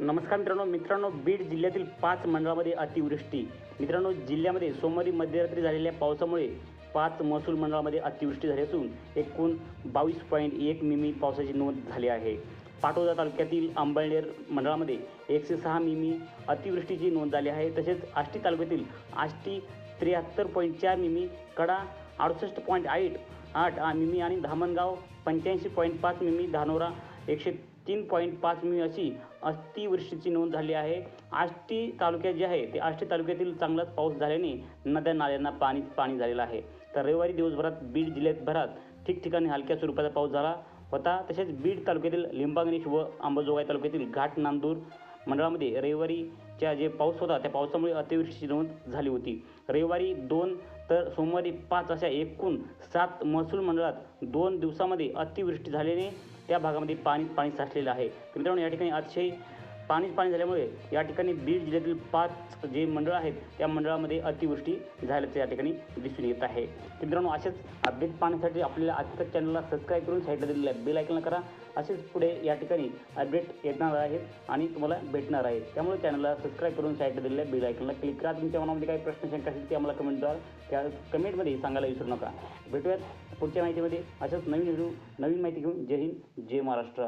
नमस्कार मित्रांनो मित्रांनो बीड जिल्ह्यातील पाच मंडळामध्ये अतिवृष्टी. मित्रांनो जिल्ह्यामध्ये सोमवारी मध्यरात्री झालेल्या पावसामुळे पाच महसूल मंडळामध्ये अतिवृष्टी झाली असून एकूण बावीस पॉईंट एक मिमी पावसाची नोंद झाली आहे. पाटोदा तालुक्यातील अंबळनेर मंडळामध्ये एकशे सहा मिमी अतिवृष्टीची नोंद झाली आहे. तसेच आष्टी तालुक्यातील आष्टी त्र्याहत्तर पॉईंट चार मिमी कडा अडुसष्ट पॉईंट आठ आठ मिमी आणि धामणगाव पंच्याऐंशी पॉईंट पाच मिमी धानोरा एकशे तीन पॉईंट पाच मी अशी अतिवृष्टीची नोंद झाली आहे. आष्टी तालुक्यात जे आहे ते आष्टी तालुक्यातील चांगलाच पाऊस झाल्याने नद्या नाल्यांना पाणी पाणी झालेलं आहे. तर रविवारी दिवसभरात बीड जिल्ह्यात भरात ठिकठिकाणी हलक्या स्वरूपाचा पाऊस झाला होता. तसेच बीड तालुक्यातील लिंबागणेश व अंबाजोगाई तालुक्यातील घाट नांदूर मंडळामध्ये रविवारीच्या जे पाऊस होता त्या पावसामुळे अतिवृष्टीची नोंद झाली होती. रविवारी दोन तर सोमवारी पाच अशा एकूण सात महसूल मंडळात दोन दिवसामध्ये अतिवृष्टी झाल्याने त्या भागामध्ये पाणी पाणी साचलेलं आहे. मित्रांनो या ठिकाणी अतिशय पाणीच पाणी झाल्यामुळे या ठिकाणी बीड जिल्ह्यातील पाच जे मंडळ आहेत त्या मंडळामध्ये अतिवृष्टी झाल्याचं या ठिकाणी दिसून येत आहे. तर मित्रांनो असेच अपडेट पाहण्यासाठी आपल्याला आजच्या चॅनलला सबस्क्राईब करून साईडला दिलेल्या बेल आयकॉनला करा. असेच पुढे या ठिकाणी अपडेट येणार आहेत आणि तुम्हाला भेटणार आहेत. त्यामुळे चॅनलला सबस्क्राईब करून साईडला दिलेल्या बेल आयकॉनला क्लिक करा. तुमच्या मनामध्ये काही प्रश्न शंका असतील ते आम्हाला कमेंटद्वारे त्या कमेंटमध्ये सांगायला विसरू नका. भेटूयात पुढच्या माहितीमध्ये. अशाच नवीन व्हिडिओ नवीन माहिती घेऊन. जय हिंद जय महाराष्ट्र.